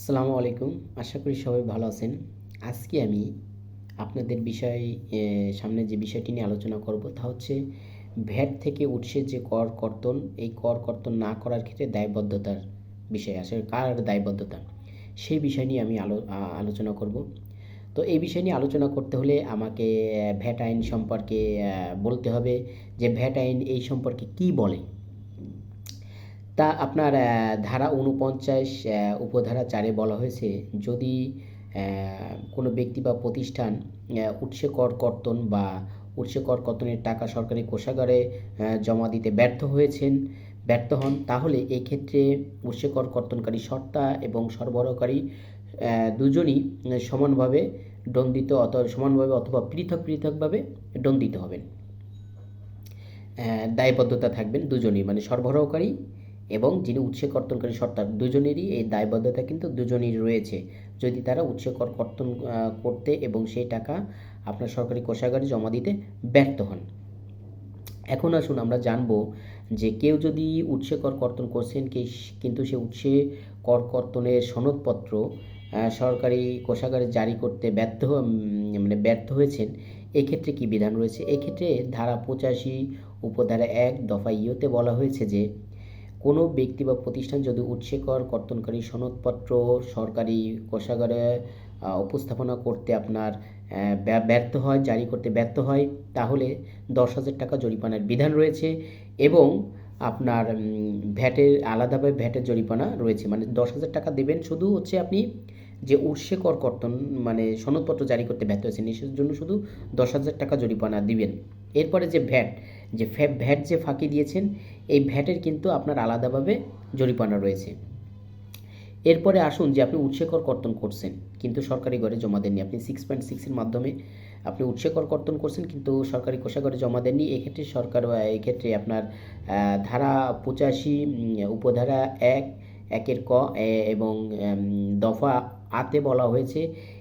আসসালামু আলাইকুম। আশা করি সবাই ভালো আছেন। আজকে আমি আপনাদের বিষয় সামনে যে বিষয়টি নিয়ে আলোচনা করব তা হচ্ছে ভ্যাট থেকে উঠছে যে কর কর্তন, এই কর কর্তন না করার ক্ষেত্রে দায়বদ্ধতার বিষয় আসলে কার দায়বদ্ধতা? সেই বিষয় নিয়ে আমি আলো আলোচনা করব। তো এই বিষয় নিয়ে আলোচনা করতে হলে আমাকে ভ্যাট আইন সম্পর্কে বলতে হবে যে ভ্যাট আইন এই সম্পর্কে কি বলে। তা আপনার ধারা উনপঞ্চাশ উপধারা চারে বলা হয়েছে, যদি কোনো ব্যক্তি বা প্রতিষ্ঠান উৎসে কর কর্তন বা উৎসে কর কর্তনের টাকা সরকারি কোষাগারে জমা দিতে ব্যর্থ হয়েছেন, ব্যর্থ হন, তাহলে এই ক্ষেত্রে উৎসে কর কর্তনকারী সত্তা এবং সরবরাহকারী দুজনই সমানভাবে দণ্ডিত অথবা সমানভাবে অথবা পৃথক পৃথকভাবে দণ্ডিত হবেন। দায়বদ্ধতা থাকবেন দুজনই মানে সরবরাহকারী এবং যিনি উৎসে কর্তনকারী সত্তা দুজনেরই এই দায়বদ্ধতা কিন্তু দুজনেরই রয়েছে। যদি তারা উৎসে কর, কর্তন করতে এবং সেই টাকা আপনার সরকারি কোষাগারে জমা দিতে ব্যর্থ হন। এখন আসুন আমরা জানব যে কেউ যদি উৎসে কর, কর্তন করছেন কি- কিন্তু সে উৎসে কর, কর্তনের সনদপত্র সরকারি কোষাগারে জারি করতে ব্যর্থ মানে ব্যর্থ হয়েছেন, এক্ষেত্রে কি বিধান রয়েছে? এক্ষেত্রে ধারা পঁচাশি, উপধারা এক, দফা ইয়তে বলা হয়েছে যে কোনো ব্যক্তি বা প্রতিষ্ঠান যদি উৎসে কর কর্তনকারী সনদপত্র সরকারি কোষাগারে উপস্থাপনা করতে আপনার ব্যর্থ হয়, জারি করতে ব্যর্থ হয়, তাহলে দশ হাজার টাকা জরিমানার বিধান রয়েছে এবং আপনার ভ্যাটের আলাদাভাবে ভ্যাটের জরিমানা রয়েছে। মানে দশ হাজার টাকা দেবেন শুধু হচ্ছে আপনি যে উৎসে কর কর্তন মানে সনদপত্র জারি করতে ব্যর্থ হয়েছেন এসের জন্য শুধু দশ হাজার টাকা জরিমানা দিবেন। এরপরে যে ভ্যাট যে ভ্যাট যে ফাঁকি দিয়েছেন, এই ভ্যাটের কিন্তু আপনার আলাদাভাবে জরিমানা রয়েছে। এরপরে আসুন যে আপনি উৎসেকর কর্তন করছেন, কিন্তু সরকারি ঘরে জমা দেননি। আপনি সিক্স পয়েন্ট সিক্সের মাধ্যমে আপনি উৎসেকর কর্তন করছেন, কিন্তু সরকারি কোষাগারে জমা দেননি। এক্ষেত্রে সরকার, এক্ষেত্রে আপনার ধারা পঁচাশি উপধারা এক, একের ক এবং দফা আতে বলা হয়েছে।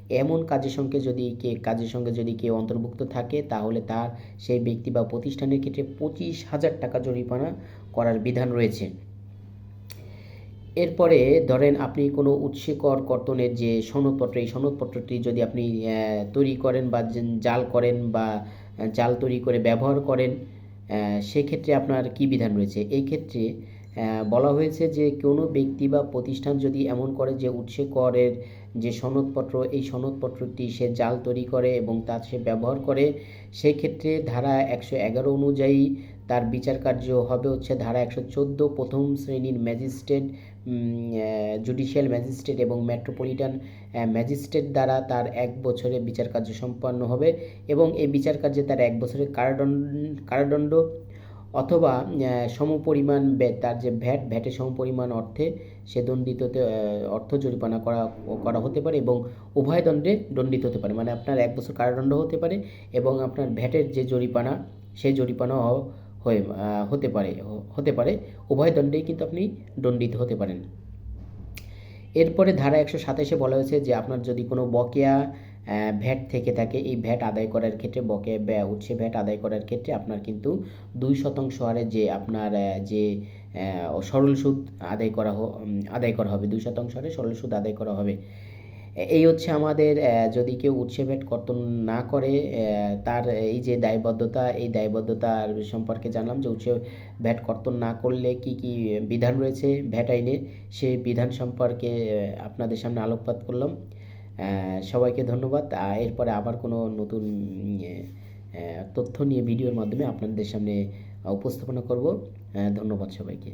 এমন কাজের সঙ্গে যদি কে কাজের সঙ্গে যদি কেউ অন্তর্ভুক্ত থাকে তাহলে তার সেই ব্যক্তি বা প্রতিষ্ঠানের ক্ষেত্রে পঁচিশ হাজার টাকা জরিমানা করার বিধান রয়েছে। এরপরে ধরেন আপনি কোনো উৎসে কর কর্তনের যে সনদপত্র এই সনদপত্রটি যদি আপনি তৈরি করেন বা জাল করেন বা জাল তৈরি করে ব্যবহার করেন সেক্ষেত্রে আপনার কি বিধান রয়েছে? এই ক্ষেত্রে বলা হয়েছে যে কোনো ব্যক্তি বা প্রতিষ্ঠান যদি এমন করে যে উৎসে করের যে সনদপত্র, এই সনদপত্রটি সে জাল তৈরি করে এবং তা সে ব্যবহার করে সেই ক্ষেত্রে ধারা একশো এগারো অনুযায়ী তার বিচার কার্য হবে হচ্ছে ধারা একশো চোদ্দ প্রথম শ্রেণির ম্যাজিস্ট্রেট জুডিশিয়াল ম্যাজিস্ট্রেট এবং মেট্রোপলিটন ম্যাজিস্ট্রেট দ্বারা তার এক বছরে বিচার কার্য সম্পন্ন হবে এবং এই বিচার কার্যে তার এক বছরের কারাদণ্ড কারাদণ্ড অথবা সমপরিমাণ তার যে ভ্যাট, ভ্যাটের সমপরিমাণ অর্থে সে দণ্ডিত হতে- অর্থ জরিমানা করা করা হতে পারে এবং উভয় দণ্ডে দণ্ডিত হতে পারে। মানে আপনার এক বছর কারাদণ্ড হতে পারে এবং আপনার ভ্যাটের যে জরিমানা, সেই জরিমানাও হয়ে হতে পারে হতে পারে। উভয় দণ্ডেই কিন্তু আপনি দণ্ডিত হতে পারেন। এরপরে ধারা একশো সাতাশে বলা হয়েছে যে আপনার যদি কোনো বকেয়া ভ্যাট থেকে থাকে, এই ভ্যাট আদায় করার ক্ষেত্রে বকেয়া ব্যয় উৎসে ভ্যাট আদায় করার ক্ষেত্রে আপনার কিন্তু দুই শতাংশ হারে যে আপনার যে সরল সুদ আদায় করা আদায় করা হবে, দুই শতাংশ হারে সরল সুদ আদায় করা হবে। এই হচ্ছে আমাদের যদি কেউ উৎসে ভ্যাট কর্তন না করে তার এই যে দায়বদ্ধতা, এই দায়বদ্ধতার সম্পর্কে জানলাম যে উৎসে ভ্যাট কর্তন না করলে কি কি বিধান রয়েছে ভ্যাট আইনে? সেই বিধান সম্পর্কে আপনাদের সামনে আলোকপাত করলাম। সবাইকে ধন্যবাদ। এরপরে আবার কোনো নতুন তথ্য নিয়ে ভিডিওর মাধ্যমে আপনাদের সামনে উপস্থাপনা করব। ধন্যবাদ সবাইকে।